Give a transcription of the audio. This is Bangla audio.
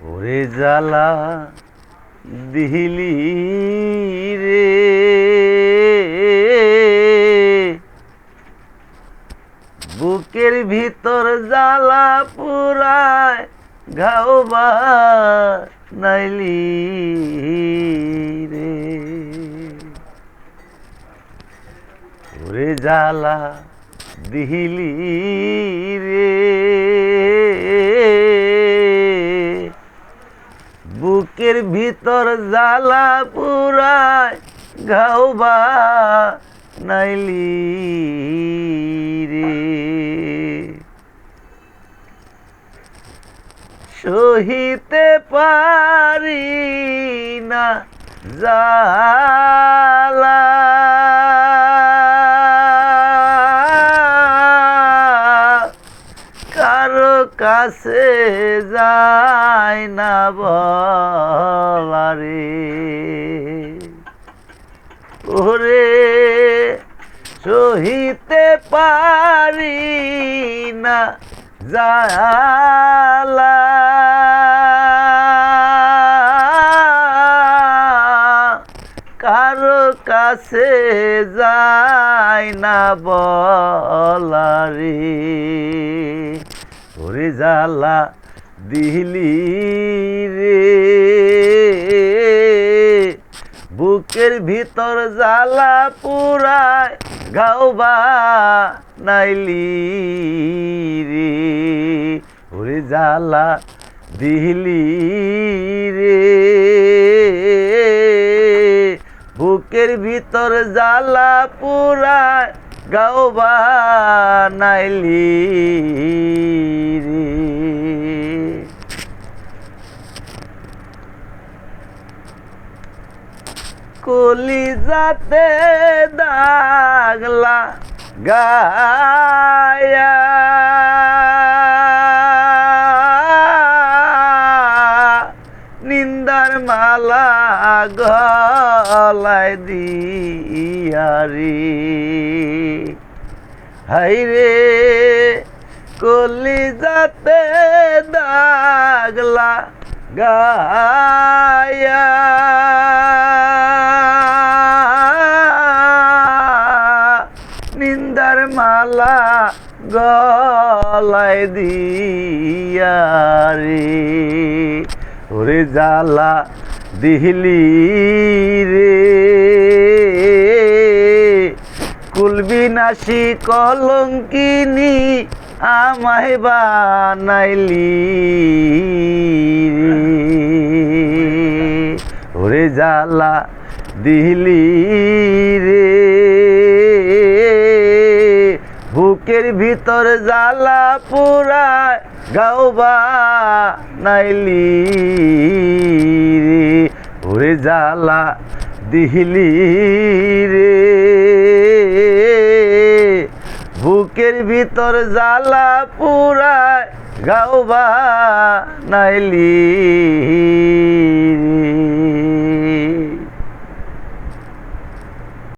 ওরে জ্বালা দিলি রে। বুকের ভিতর জ্বালা পুরায় ঘাও বা নাইলি রে। ওরে জ্বালা দিলি রে। বুকের ভিতর জ্বালা পুরায় গাওবা নাইলি রে। সহিতে পারি না জালা কাছে যায় না বলারে। ওরে সহিতে পারি না জালা। কারও কাছে যায় না বলারে। জ্বালা দিলি রে। বুকের ভিতর জ্বালা পুরায় গাওবা নাইলি রে। ওরে জ্বালা দিলি রে। বুকের ভিতর জ্বালা পুরায় গাওবা নাইলি রে কলিজাতে দাগলা গায়া। নিন্দার মালা গলায় দিয়ারি হাই রে কলিজাতে দাগলা গায়া। মালা গলায় দিয়া রে। ওরে জালা দিহলি রে। কুলবিনাশী কলঙ্কিনী আমায় বানাইলি রে। ওরে জালা দিলি রে। বুকের ভিতর জ্বালা পুরায় গাওবা নাইলি ওরে জ্বালা দিলি রে। বুকের ভিতর জ্বালা পুরায় গাওবা নাইলি